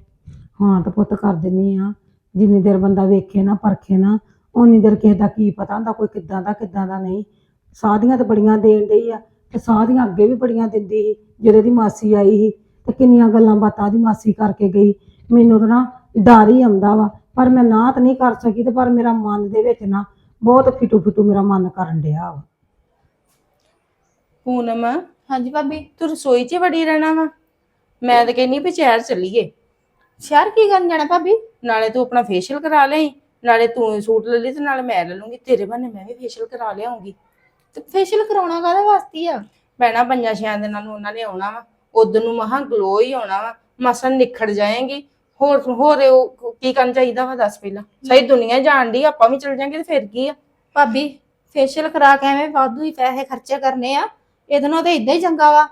ਹਾਂ ਤਾਂ ਪੁੱਤ ਕਰ ਦਿੰਨੀ ਆ। ਜਿੰਨੀ ਦੇਰ ਬੰਦਾ ਵੇਖੇ ਨਾ, ਪਰਖੇ ਨਾ ਉਨੀ ਦੇਰ ਕਿਸੇ ਦਾ ਕੀ ਪਤਾ ਹੁੰਦਾ, ਕੋਈ ਕਿੱਦਾਂ ਦਾ ਕਿੱਦਾਂ ਦਾ ਨਹੀਂ। ਸਾਦੀਆਂ ਤੇ ਬੜੀਆਂ ਦੇਣ ਡਈ ਆ, ਤੇ ਸਾਦੀਆਂ ਅੱਗੇ ਵੀ ਬੜੀਆਂ ਦਿੰਦੀ ਸੀ, ਜਦੋਂ ਦੀ ਮਾਸੀ ਆਈ ਸੀ, ਤੇ ਕਿੰਨੀਆਂ ਗੱਲਾਂ ਬਾਤਾਂ ਦੀ ਮਾਸੀ ਕਰਕੇ ਗਈ। ਮੈਨੂੰ ਤਾਂ ਨਾ ਡਰ ਹੀ ਆਉਂਦਾ ਵਾ, ਪਰ ਮੈਂ ਨਾ ਤਾਂ ਨਹੀਂ ਕਰ ਸਕੀ ਤੇ ਪਰ ਮੇਰਾ ਮਨ ਦੇ ਵਿੱਚ ਨਾ ਬਹੁਤ ਫਿਟੂ ਫਿਟੂ ਮੇਰਾ ਮਨ ਕਰਨ ਡਿਆ ਵਾ। ਪੂਨਮ ਹਾਂਜੀ ਭਾਬੀ, ਤੂੰ ਰਸੋਈ 'ਚ ਹੀ ਵੜੀ ਰਹਿਣਾ ਵਾ? ਮੈਂ ਤਾਂ ਕਹਿੰਨੀ ਵੀ ਸ਼ਹਿਰ ਚੱਲੀਏ। ਸ਼ਹਿਰ ਕੀ ਕਰਨ ਜਾਣਾ ਭਾਬੀ? ਨਾਲੇ ਤੂੰ ਆਪਣਾ ਫੇਸ਼ੀਅਲ ਕਰਾ ਲਈ, ਨਾਲੇ ਤੂੰ ਸੂਟ ਲੈ ਲਈ ਤੇ ਨਾਲੇ ਮੈਂ ਲੈ ਲੂੰਗੀ। ਤੇਰੇ ਬਹਾਨੇ ਮੈਂ ਵੀ ਫੇਸ਼ੀਅਲ ਕਰਾ ਲਿਆਉਂਗੀ। ਤੇ ਫੇਸ਼ੀਅਲ ਕਰਾਉਣਾ ਕਾਹਦੇ ਵਾਸਤੇ ਆ? ਭੈਣਾ, ਪੰਜਾਂ ਛਿਆਂ ਦਿਨਾਂ ਨੂੰ ਉਹਨਾਂ ਨੇ ਆਉਣਾ ਵਾ। ਉਦੋਂ ਨੂੰ ਮਹਾ ਗਲੋ ਹੀ ਆਉਣਾ ਵਾ। ਮਸਾਂ ਨਿਖੜ ਜਾਏਗੀ। ਹੋਰ ਹੋਰ ਉਹ ਕੀ ਕਰਨ ਚਾਹੀਦਾ ਵਾ ਦੱਸ ਪਹਿਲਾਂ? ਸਹੀ ਦੁਨੀਆ ਜਾਣਦੀ ਆਪਾਂ ਵੀ ਚਲ ਜਾਾਂਗੇ ਤੇ ਫਿਰ ਕੀ ਆ? ਭਾਬੀ ਫੇਸ਼ੀਅਲ ਕਰਾ ਕੇ ਐਵੇਂ ਵਾਧੂ ਹੀ ਪੈਸੇ ਖਰਚੇ ਕਰਨੇ ਆ। ਇਹਦੇ ਨਾਲ ਤਾਂ ਇਦਾਂ ਹੀ ਚੰਗਾ ਵਾ।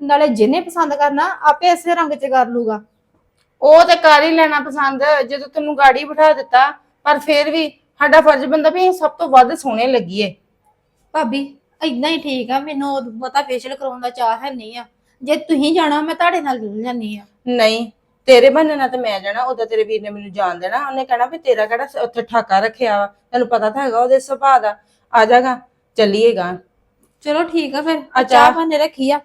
ਨਾਲੇ ਜਿਹਨੇ ਪਸੰਦ ਕਰਨਾ ਆਪੇ ਇਸੇ ਰੰਗ 'ਚ ਕਰ ਲੂਗਾ। ਉਹ ਤੇ ਕਰ ਹੀ ਲੈਣਾ ਪਸੰਦ ਜਦੋਂ ਤੈਨੂੰ ਗਾੜੀ ਬਿਠਾ ਦਿੱਤਾ ਪਰ ਫਿਰ ਵੀ ਸਾਡਾ ਫਰਜ਼ ਬੰਦਾ ਵੀ ਸਭ ਤੋਂ ਵੱਧ ਸੋਹਣੇ ਲੱਗੀਏ। ਭਾਬੀ ਇਦਾਂ ਹੀ ਠੀਕ ਆ ਮੈਨੂੰ ਉਹ ਪਤਾ ਫੇਸ਼ੀਅਲ ਕਰਾਉਣ ਦਾ ਚਾਹ ਹੈ ਨਹੀਂ ਆ। ਜੇ ਤੁਸੀਂ ਜਾਣਾ ਮੈਂ ਤੁਹਾਡੇ ਨਾਲ ਚੱਲ ਜਾਂਦੀ ਆ। ਨਹੀਂ ਤੇਰੇ ਬਹਾਨੇ ਨਾਲ ਤੇ ਮੈਂ ਜਾਣਾ ਉਹਦਾ ਤੇਰੇ ਵੀਰ ਨੇ ਮੈਨੂੰ ਜਾਣ ਦੇਣਾ। ਉਹਨੇ ਕਹਿਣਾ ਵੀ ਤੇਰਾ ਕਿਹੜਾ ਸ- ਉੱਥੇ ਠਾਕਾ ਰੱਖਿਆ ਵਾ ਤੈਨੂੰ ਪਤਾ ਤਾਂ ਹੈਗਾ ਉਹਦੇ ਸੁਭਾਅ ਦਾ। ਆ ਜਾਗਾ ਚੱਲੀਏਗਾ ਚਲੋ ਠੀਕ ਆ ਫਿਰ ਆ ਚਾਹ ਪਾਣੇ ਰੱਖੀ ਆ।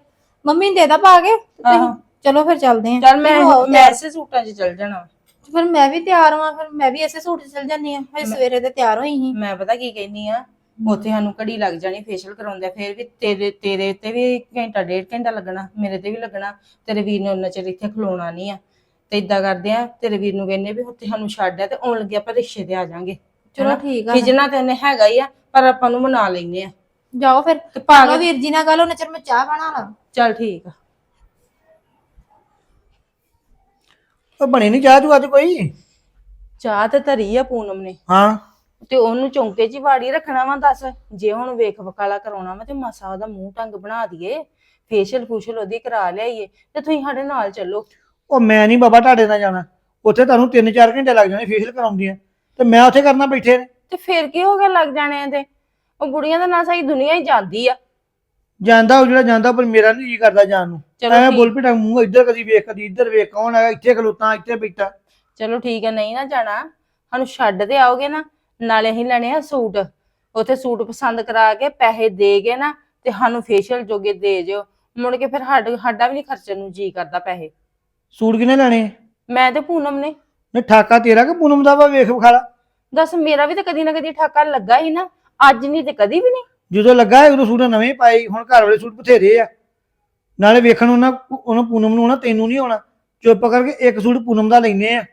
ਮੰਮੀ ਨੂੰ ਦੇ ਦਾ ਪਾ ਕੇ ਤੇ ਤੁਸੀਂ- ਆਹੋ। ਚਲੋ ਫਿਰ ਚੱਲਦੇ ਆ। ਚੱਲ ਮੈਂ ਤੁਸੀਂ ਹੋ ਮੈਂ ਐਸੇ ਸੂਟਾਂ 'ਚ ਚੱਲ ਜਾਣਾ। ਫਿਰ ਮੈਂ ਵੀ ਤਿਆਰ ਹਾਂ ਫਿਰ ਮੈਂ ਵੀ ਐਸੇ ਸੂਟ 'ਚ ਚੱਲ ਜਾਂਦੀ ਆ ਫਿਰ ਸਵੇਰੇ ਤੇ ਤਿਆਰ ਹੋਈ ਸੀ। ਮੈਂ ਪਤਾ ਕੀ ਕਹਿੰਨੀ ਆ ਉੱਥੇ ਸਾਨੂੰ ਘੜੀ ਲੱਗ ਜਾਣੀ ਫੇਸ਼ੀਅਲ ਕਰਾਉਂਦੇ ਫਿਰ ਵੀ ਤੇਰੇ ਤੇਰੇ ਤੇ ਵੀ ਘੰਟਾ ਡੇਢ ਘੰਟਾ ਲੱਗਣਾ ਮੇਰੇ ਤੇ ਵੀ ਲੱਗਣਾ। ਤੇਰੇ ਵੀਰ ਨੇ ਉਹਨਾਂ ਚਿਰ ਇੱਥੇ ਖਲੋਣਾ ਨਹੀਂ ਆ। ਤੇ ਇਦਾਂ ਕਰਦੇ ਆ ਤੇਰੇ ਵੀਰ ਨੂੰ ਕਹਿੰਨੇ ਵੀ ਉੱਥੇ ਸਾਨੂੰ ਛੱਡ ਆ ਤੇ ਆਉਣ ਲੱਗੇ ਆਪਾਂ ਰਿਕਸ਼ੇ ਤੇ ਆ ਜਾਾਂਗੇ। ਚਲੋ ਠੀਕ ਆ ਖਿਜਣਾ ਤੇ ਉਹਨੇ ਹੈਗਾ ਹੀ ਆ ਪਰ ਆਪਾਂ ਨੂੰ ਮਨਾ ਲੈਨੇ ਆ। ਜਾਓ ਫਿਰ। ਤੇ ਪਾ ਵੀਰ ਜੀ ਨਾਲ ਗੱਲ ਉਹਨੇ ਚਿਰ ਮੈਂ ਚਾਹ ਬਣਾ ਲਾ ਚੱਲ ਠੀਕ ਆ। ਉਹ ਬਣੀ ਨਹੀਂ ਚਾਹ ਤੂੰ ਅੱਜ ਕੋਈ? ਚਾਹ ਤੇ ਧਰੀ ਆ ਪੂਨਮ ਨੇ। ਹਾਂ। ਤੇ ਉਹਨੂੰ ਚੌਂਕੇ 'ਚ ਹੀ ਵਾੜੀ ਰੱਖਣਾ ਵਾ ਦੱਸ ਜੇ ਹੁਣ ਵੇਖ ਵਕਾਲਾ ਕਰਾਉਣਾ ਵਾ ਤੇ ਮਾਸਾ ਉਹਦਾ ਮੂੰਹ ਟੰਗ ਬਣਾ ਦਈਏ ਫੇਸ਼ੀਅਲ ਫੂਸ਼ਲ ਉਹਦੀ ਕਰਾ ਲਿਆਈਏ ਤੇ ਤੁਸੀਂ ਸਾਡੇ ਨਾਲ ਚੱਲੋ। ਉਹ ਮੈਂ ਨਹੀਂ ਬਾਬਾ ਤੁਹਾਡੇ ਨਾਲ ਜਾਣਾ। ਉੱਥੇ ਤੁਹਾਨੂੰ 3-4 ਘੰਟੇ ਲੱਗ ਜਾਣੇ ਫੇਸ਼ੀਅਲ ਕਰਾਉਂਦੀਆਂ ਤੇ ਮੈਂ ਉੱਥੇ ਕਰਨਾ ਬੈਠੇ ਨੇ। ਤੇ ਫਿਰ ਕੀ ਹੋ ਗਿਆ ਲੱਗ ਜਾਣੇ ਤੇ? ਉਹ ਬੁੜੀਆਂ ਦਾ ਨਾ ਸਹੀ ਦੁਨੀਆ ਹੀ ਜਾਂਦੀ ਆ। ਜਾਂਦਾ ਉਹ ਜਿਹੜਾ ਜਾਂਦਾ ਪਰ ਮੇਰਾ ਨਹੀਂ ਜੀ ਕਰਦਾ ਜਾਣ ਨੂੰ। ਚਲੋ ਠੀਕ- ਬੋਲ ਪਿਟਾ ਮੂੰਹ ਇੱਧਰ ਕਦੀ ਵੇਖ ਕਦੀ ਇੱਧਰ ਵੇਖ ਕੌਣ ਹੈਗਾ ਇੱਥੇ ਖਲੋਤਾ ਇੱਥੇ ਬੈਠਾ। ਚਲੋ ਠੀਕ ਹੈ ਨਹੀਂ ਨਾ ਜਾਣਾ। ਸਾਨੂੰ ਛੱਡ ਤੇ ਆਓਗੇ ਨਾ ਨਾਲੇ ਅਸੀਂ ਲੈਣੇ ਆ ਸੂਟ। ਉੱਥੇ ਸੂਟ ਪਸੰਦ ਕਰਾ ਕੇ ਪੈਸੇ ਦੇ ਕੇ ਨਾ ਤੇ ਸਾਨੂੰ ਫੇਸ਼ੀਅਲ ਜੋਗੇ ਦੇ ਜਿਓ ਮੁੜ ਕੇ ਫਿਰ ਸਾਡਾ ਸਾਡਾ ਵੀ ਨਹੀਂ ਖਰਚਣ ਨੂੰ ਜੀ ਕਰਦਾ ਪੈਸੇ। ਸੂਟ ਕਿਨੇ ਲੈਣੇ? ਮੈਂ ਤੇ ਪੂਨਮ ਨੇ। ਨੇ ਠਾਕਾ ਤੇਰਾ ਕਿ ਪੂਨਮ ਦਾ ਵਾ ਵੇਖ ਵਿਖਾਲਾ? ਦੱਸ ਮੇਰਾ ਵੀ ਤਾਂ ਕਦੀ ਨਾ ਕਦੀ ਠਾਕਾ ਲੱਗਾ ਹੀ ਨਾ ਅੱਜ ਨਹੀਂ ਤੇ ਕਦੀ ਵੀ ਨਹੀਂ। ਜਦੋਂ ਲੱਗਾ ਉਦੋਂ ਸੂਟ ਨਵੇਂ ਪਾਏ ਹੁਣ ਘਰ ਵਾਲੇ ਸੂਟ ਬਥੇਰੇ ਆ। ਨਾਲੇ ਵੇਖਣ ਉਹਨਾਂ ਉਹਨਾਂ ਪੂਨਮ ਨੂੰ ਆਉਣਾ ਤੈਨੂੰ ਨਹੀਂ ਆਉਣਾ। ਚੁੱਪ ਕਰਕੇ ਇੱਕ ਸੂਟ ਪੂਨਮ ਦਾ ਲੈਨੇ ਆ।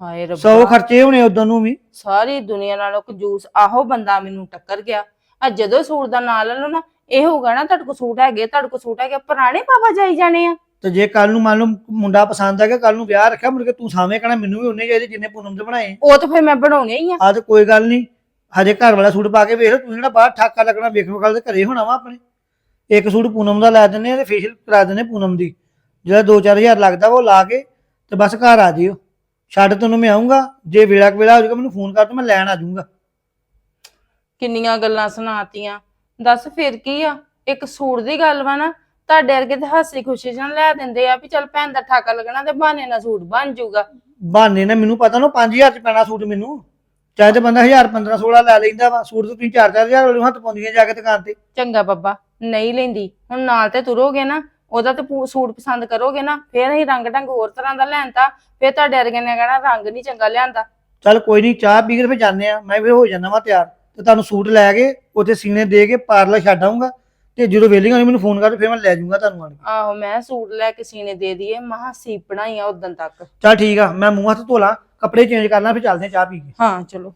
ਹਾਏ ਸੌ ਰੱਬਾ ਖਰਚੇ ਹੋਣੇ ਉਦੋਂ ਨੂੰ ਵੀ। ਸਾਰੀ ਦੁਨੀਆ ਨਾਲੋਂ ਕੰਜੂਸ ਆਹੋ ਬੰਦਾ ਮੈਨੂੰ ਟੱਕਰ ਗਿਆ। ਆ ਜਦੋਂ ਸੂਟ ਦਾ ਨਾਂ ਲੈ ਲਓ ਨਾ ਇਹ ਹੋਊਗਾ ਨਾ ਤੁਹਾਡੇ ਕੋਲ ਸੂਟ ਹੈਗੇ ਤੁਹਾਡੇ ਕੋਲ ਸੂਟ ਹੈਗੇ ਪੁਰਾਣੇ ਪਾਪਾ ਜਾਈ ਜਾਣੇ ਆ। ਤੇ ਜੇ ਕੱਲ ਨੂੰ ਮੰਨ ਲਓ ਮੁੰਡਾ ਪਸੰਦ ਆ ਗਿਆ ਕੱਲ ਨੂੰ ਵਿਆਹ ਰੱਖਿਆ ਮੁੜ ਕੇ ਤੂੰ ਸਾਵੇਂ ਕਹਣਾ ਮੈਨੂੰ ਵੀ ਉਹਨੇ ਚਾਹੀਦੇ ਜਿੰਨੇ ਪੂਨਮ ਦੇ ਬਣਾਏ। ਉਹ ਤਾਂ ਫਿਰ ਮੈਂ ਬਣਾਉਣੇ ਹੀ ਆ। ਆ ਤੇ ਕੋਈ ਗੱਲ ਨਹੀਂ ਹਜੇ ਘਰ ਵਾਲਾ ਸੂਟ ਪਾ ਕੇ ਵੇਖ ਤੂੰ ਜਿਹੜਾ ਬਾਹਰ ਠਾਕਾ ਲੱਗਣਾ ਵੇਖ ਵਿਖਾਲ ਦੇ ਘਰੇ ਹੋਣਾ ਵਾ ਆਪਣੇ। ਇੱਕ ਸੂਟ ਪੂਨਮ ਦਾ ਲੈ ਦਿੰਨੇ ਆ ਤੇ ਫੇਸ਼ੀਅਲ ਕਰਾ ਦਿੰਨੇ ਪੂਨਮ ਦੀ। ਜਿਹੜਾ 2-4000 ਲੱਗਦਾ ਵਾ ਉਹ ਲਾ ਕੇ ਤੇ ਬਸ ਘਰ ਆ ਜਿਓ। ਛੱਡ ਤੈਨੂੰ ਮੈਂ ਆਉਂਗਾ ਜੇ ਵੇਲਾ ਕੁ ਵੇਲਾ ਹੋ ਜਾਊਗਾ ਮੈਨੂੰ ਫੋਨ ਕਰ ਤੇ ਮੈਂ ਲੈਣ ਆ ਜਾਊਂਗਾ। ਕਿੰਨੀਆਂ ਗੱਲਾਂ ਸੁਣਾਤੀਆਂ। ਦੱਸ ਫਿਰ ਕੀ ਆ ਇੱਕ ਸੂਟ ਦੀ ਗੱਲ ਵਾ ਨਾ ਤੁਹਾਡੇ ਵਰਗੇ ਤੇ ਹਾਸੀ ਖੁਸ਼ੀ ਜਨ ਲੈ ਦਿੰਦੇ ਆ ਵੀ ਚੱਲ ਭੈਣ ਦਾ ਠਾਕਾ ਲੱਗਣਾ ਤੇ ਬਹਾਨੇ ਨਾਲ ਸੂਟ ਬਣ ਜਾਊਗਾ। ਬਹਾਨੇ ਨਾਲ ਮੈਨੂੰ ਪਤਾ ਨਾ 5000 ਚ ਪੈਣਾ ਸੂਟ ਮੈਨੂੰ। ਚਾਹੇ ਤੇ ਬੰਦਾ 1000 15 16 ਲੈ ਲੈਂਦਾ ਵਾ ਸੂਟ ਤੇ ਤੁਸੀਂ 4-4000 ਵਾਲੇ ਹੱਥ ਪਾਉਂਦੀਆਂ ਜਾ ਕੇ ਦੁਕਾਨ ਤੇ। ਚੰਗਾ ਬੱਬਾ ਨਹੀਂ ਲੈਂਦੀ। ਹੁਣ ਨਾਲ ਤੇ ਤੁਰੋਗੇ ਨਾ ਉਹਦਾ ਤੇ ਪੂ- ਸੂਟ ਪਸੰਦ ਕਰੋਗੇ ਨਾ ਫਿਰ ਅਸੀਂ ਰੰਗ ਢੰਗ ਹੋਰ ਤਰ੍ਹਾਂ ਦਾ ਲੈਣਤਾ ਫਿਰ ਤੁਹਾਡੇ ਵਰਗੇ ਨੇ ਕਹਿਣਾ ਰੰਗ ਨਹੀਂ ਚੰਗਾ ਲਿਆਂਦਾ। ਚੱਲ ਕੋਈ ਨਹੀਂ ਚਾਹ ਪੀ ਕੇ ਫਿਰ ਜਾਂਦੇ ਆ ਮੈਂ ਵੀ ਹੋ ਜਾਣਾ ਵਾ ਤਿਆਰ। ਤੇ ਤੁਹਾਨੂੰ ਸੂਟ ਲੈ ਕੇ ਉੱਥੇ ਸੀਨੇ ਦੇ ਕੇ ਪਾਰਲਰ ਛੱਡ ਆਊਂਗਾ। ਤੇ ਜਦੋਂ ਵੇਲੀ ਹੋਣੀ ਮੈਨੂੰ ਫੋਨ ਕਰ ਫਿਰ ਮੈਂ ਲੈ ਜਾਊਂਗਾ ਤੁਹਾਨੂੰ ਆਣ ਕੇ। ਆਹੋ ਮੈਂ ਸੂਟ ਲੈ ਕੇ ਸੀਨੇ ਦੇ ਦਈਏ ਮਹਾ ਸੀਪਣਾ ਹੀ ਆ ਉਦੋਂ ਤੱਕ। ਚੱਲ ਠੀਕ ਆ ਮੈਂ ਮੂੰਹ ਹੱਥ ਧੋ ਲਾਂ ਕੱਪੜੇ ਚੇਂਜ ਕਰ ਲਾਂ ਫਿਰ ਚੱਲਦੇ ਆ ਚਾਹ ਪੀ ਕੇ। ਹਾਂ ਚਲੋ।